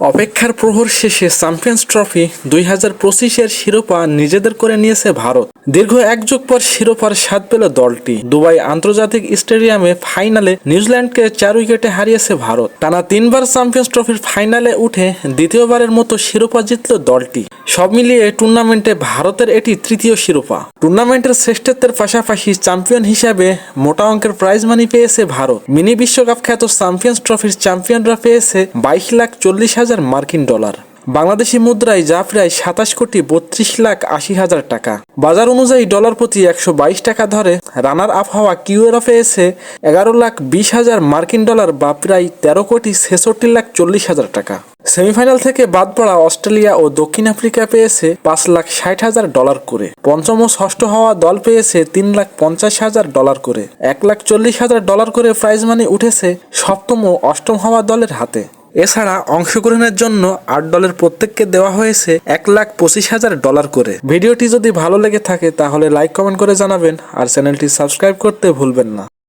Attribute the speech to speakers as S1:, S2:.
S1: অপেক্ষার প্রহর শেষে চ্যাম্পিয়ন্স ট্রফি দুই হাজার পঁচিশের শিরোপা নিজেদের করে নিয়েছে ভারত। দীর্ঘ এক যুগ পর শিরোপার স্বাদ পেল দলটি। দুবাই আন্তর্জাতিক স্টেডিয়ামে ফাইনালে নিউজিল্যান্ডকে চার উইকেটে হারিয়েছে ভারত। টানা তিনবার চ্যাম্পিয়ন্স ট্রফির ফাইনালে উঠে দ্বিতীয়বারের মতো শিরোপা জিতল দলটি। সব মিলিয়ে টুর্নামেন্টে ভারতের এটি তৃতীয় শিরোপা। টুর্নামেন্টের শ্রেষ্ঠত্বের পাশাপাশি চ্যাম্পিয়ন হিসাবে মোটা অঙ্কের প্রাইজ মানি পেয়েছে ভারত। মিনি বিশ্বকাপ খ্যাত চ্যাম্পিয়ন্স ট্রফির চ্যাম্পিয়নরা পেয়েছে বাইশ লাখ চল্লিশ হাজার মার্কিন ডলার। বাংলাদেশি মুদ্রায় যা প্রায় সাতাশ কোটি বত্রিশ লাখ আশি হাজার টাকা। বাজার অনুযায়ী ডলার প্রতি একশো বাইশ টাকা ধরে। রানার আপ হওয়া কিউএরা পেয়েছে এগারো লাখ বিশ হাজার মার্কিন ডলার বা প্রায় তেরো কোটি ছেষট্টি লাখ চল্লিশ হাজার টাকা। সেমিফাইনাল থেকে বাদ পড়া অস্ট্রেলিয়া ও দক্ষিণ আফ্রিকা পেয়েছে পাঁচ লাখ ষাট হাজার ডলার করে। পঞ্চম ও ষষ্ঠ হওয়া দল পেয়েছে তিন লাখ পঞ্চাশ হাজার ডলার করে। এক লাখ চল্লিশ হাজার ডলার করে প্রাইজ মানি উঠেছে সপ্তম ও অষ্টম হওয়া দলের হাতে। এছাড়া অংশগ্রহণের জন্য আট দলের প্রত্যেককে দেওয়া হয়েছে এক লাখ পঁচিশ হাজার ডলার করে। ভিডিওটি যদি ভালো লেগে থাকে, তাহলে লাইক কমেন্ট করে জানাবেন আর চ্যানেলটি সাবস্ক্রাইব করতে ভুলবেন না।